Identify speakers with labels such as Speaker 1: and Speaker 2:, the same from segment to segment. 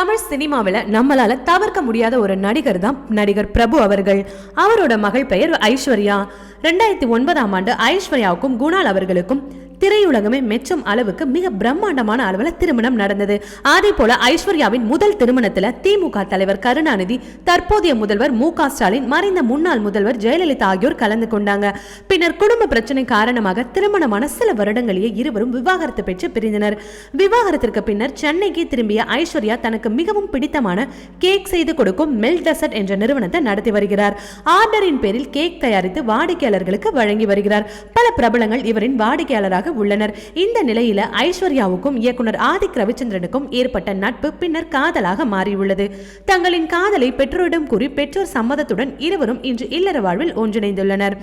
Speaker 1: தமிழ் சினிமாவில் நம்மளால தவிர்க்க முடியாத ஒரு நடிகர் தான் நடிகர் பிரபு அவர்கள். அவரோட மகள் பெயர் ஐஸ்வர்யா. ரெண்டாயிரத்தி ஒன்பதாம் ஆண்டு ஐஸ்வர்யாவுக்கும் குணால் அவர்களுக்கும் திரையுலகமே மெச்சும் அளவுக்கு மிக பிரம்மாண்டமான அளவில் திருமணம் நடந்தது. அதே போல ஐஸ்வர்யாவின் முதல் திருமணத்தில் திமுக தலைவர் கருணாநிதி தற்போதைய முதல்வர் மு ஸ்டாலின் மறைந்த முன்னாள் முதல்வர் ஜெயலலிதா ஆகியோர் கலந்து கொண்டாங்க. பின்னர் குடும்ப பிரச்சனை காரணமாக திருமணமான சில வருடங்களிலே இருவரும் விவாகரத்து பெற்று பிரிந்தனர். விவாகரத்திற்கு பின்னர் சென்னைக்கு திரும்பிய ஐஸ்வர்யா தனக்கு மிகவும் பிடித்தமான கேக் செய்து கொடுக்கும் மெல் டெசர்ட் என்ற நிறுவனத்தை நடத்தி வருகிறார். ஆர்டரின் பேரில் கேக் தயாரித்து வாடிக்கையாளர்களுக்கு வழங்கி வருகிறார். பல பிரபலங்கள் இவரின் வாடிக்கையாளராக உள்ளனர். இந்த நிலையில ஐஸ்வர்யாவுக்கும் இயக்குனர் ஆதிக் ரவிச்சந்திரனுக்கும் ஏற்பட்ட நட்பு பின்னர் காதலாக மாறியுள்ளது. தங்களின் காதலை பெற்றோரிடம் கூறி பெற்றோர் சம்மதத்துடன் இருவரும் இன்று இல்லற வாழ்வில் ஒன்றிணைந்துள்ளனர்.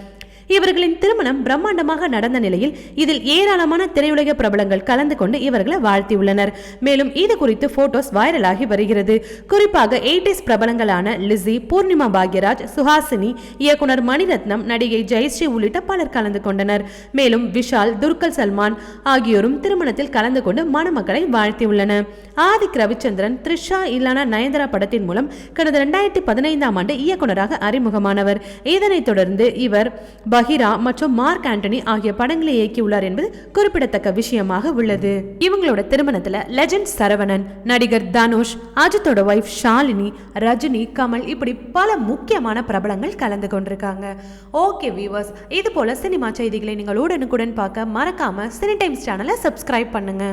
Speaker 1: இவர்களின் திருமணம் பிரம்மாண்டமாக நடந்த நிலையில் இதில் ஏராளமான திரையுலக பிரபலங்கள் கலந்து கொண்டு இவர்களை வாழ்த்தியுள்ளனர். மேலும் இது குறித்து போட்டோஸ் வைரலாகி வருகிறது. குறிப்பாக எயிட்டிஸ் பிரபலங்களான லிசி பூர்ணிமா பாக்யராஜ் சுஹாசினி இயக்குனர் மணிரத்னம் நடிகை ஜெயஸ்ரீ உள்ளிட்ட பலர் கலந்து கொண்டனர். மேலும் விஷால் துர்கல் சல்மான் ஆகியோரும் திருமணத்தில் கலந்து கொண்டு மணமக்களை வாழ்த்தியுள்ளனர். ஆதிக் ரவிச்சந்திரன் த்ரிஷா இல்லானா நயன்தரா படத்தின் மூலம் கடந்த இரண்டாயிரத்தி பதினைந்தாம் ஆண்டு இயக்குநராக அறிமுகமானவர். இதனைத் தொடர்ந்து இவர் பஹிரா மற்றும் மார்க் ஆண்டனி ஆகிய படங்களை இயக்கியுள்ளார் என்பது குறிப்பிடத்தக்க விஷயமாக உள்ளது. இவங்களோட திருமணத்துல லெஜண்ட் சரவணன் நடிகர் தனுஷ் அஜித்தோட ஒய்ஃப் ஷாலினி ரஜினி கமல் இப்படி பல முக்கியமான பிரபலங்கள் கலந்து கொண்டிருக்காங்க. ஓகே வியூவர்ஸ் இது போல சினிமா செய்திகளை நீங்கள் உடனுக்குடன் பார்க்க மறக்காம சினி டைம்ஸ் சேனலை சப்ஸ்கிரைப் பண்ணுங்க.